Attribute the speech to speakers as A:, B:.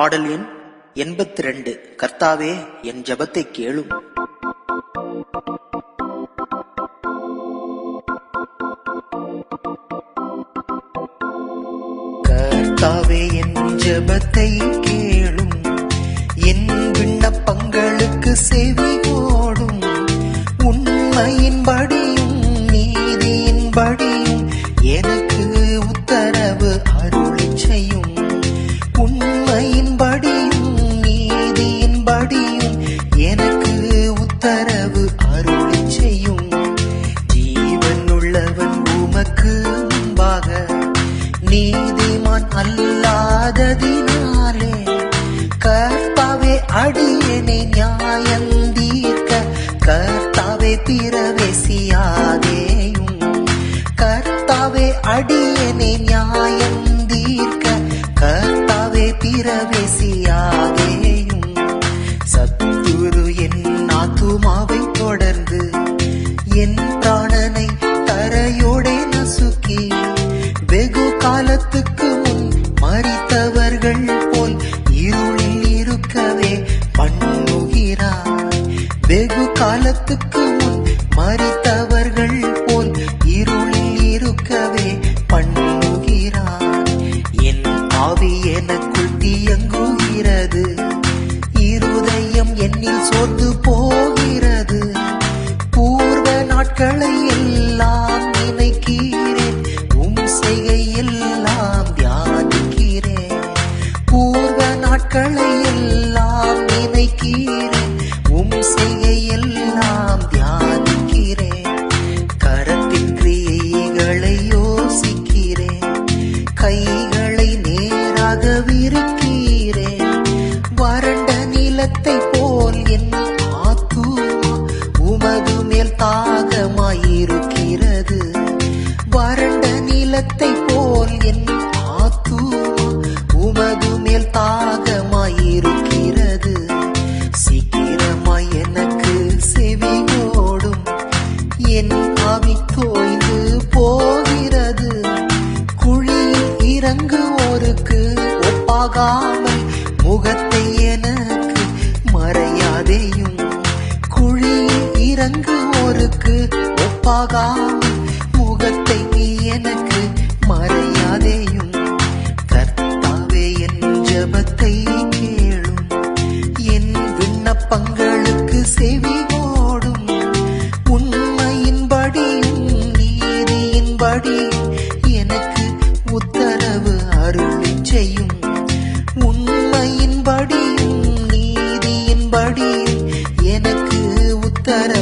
A: பாடல் எண் எண்பத்தி ரெண்டு கர்த்தாவே என் ஜபத்தை கேளும். கர்த்தாவே என் ஜபத்தை கேளும். என் விண்ணப்பங்களுக்கு செவி கோடும் உண்மையின்படியும் நீதியின்படியும் எனக்கு அருளி செய்யும். ஜீவன் உள்ளவன் உமக்கு முன்பாக நீதிமான் அல்லாததினாலே கர்த்தாவே அடியனை நியாயம் தீர்க்க கர்த்தாவே பிறவேசியாதேயும் கர்த்தாவே அடியனை நியாயம் தீர்க்க கர்த்தாவே பிறவேசியாதேயும் சத்துரு என் ஆத்துமாவை தொடர்ந்து என் பிராணனை தரையோடே நசுக்கி வெகு காலத்துக்கு முன் மறித்தவர்கள் போல் இருளில் இருக்கவே பண்ணுகிறார் வெகு காலத்துக்கு முன் மறித்தவர்கள் போல் இருளில் இருக்கவே பண்ணுகிறார் என் ஆவி எனக்குள் தீயங்குகிறது. இருதயம் என்னில் சோர்ந்து போகிறது. நினைக்கிறேன். உம் தியானிக்கிறேன். கரத்தின் கிரியைகளை யோசிக்கிறேன். கைகளை நேராக விரிக்கிறேன் வறண்ட நிலத்தை போல் என் ஆத்துமா உமது மேல் தாகமாயிருக்கிறது. வறண்ட நிலத்தை போல் என் ஆத்துமா ஆவி தோய்ந்து போகிறது. குழியில் இறங்குவோருக்கு ஒப்பாகாமல் முகத்தை எனக்கு மறையாதேயும். குழியில் இறங்குவோருக்கு ஒப்பாகாமல் முகத்தை நீ எனக்கு மறையாதேயும். da da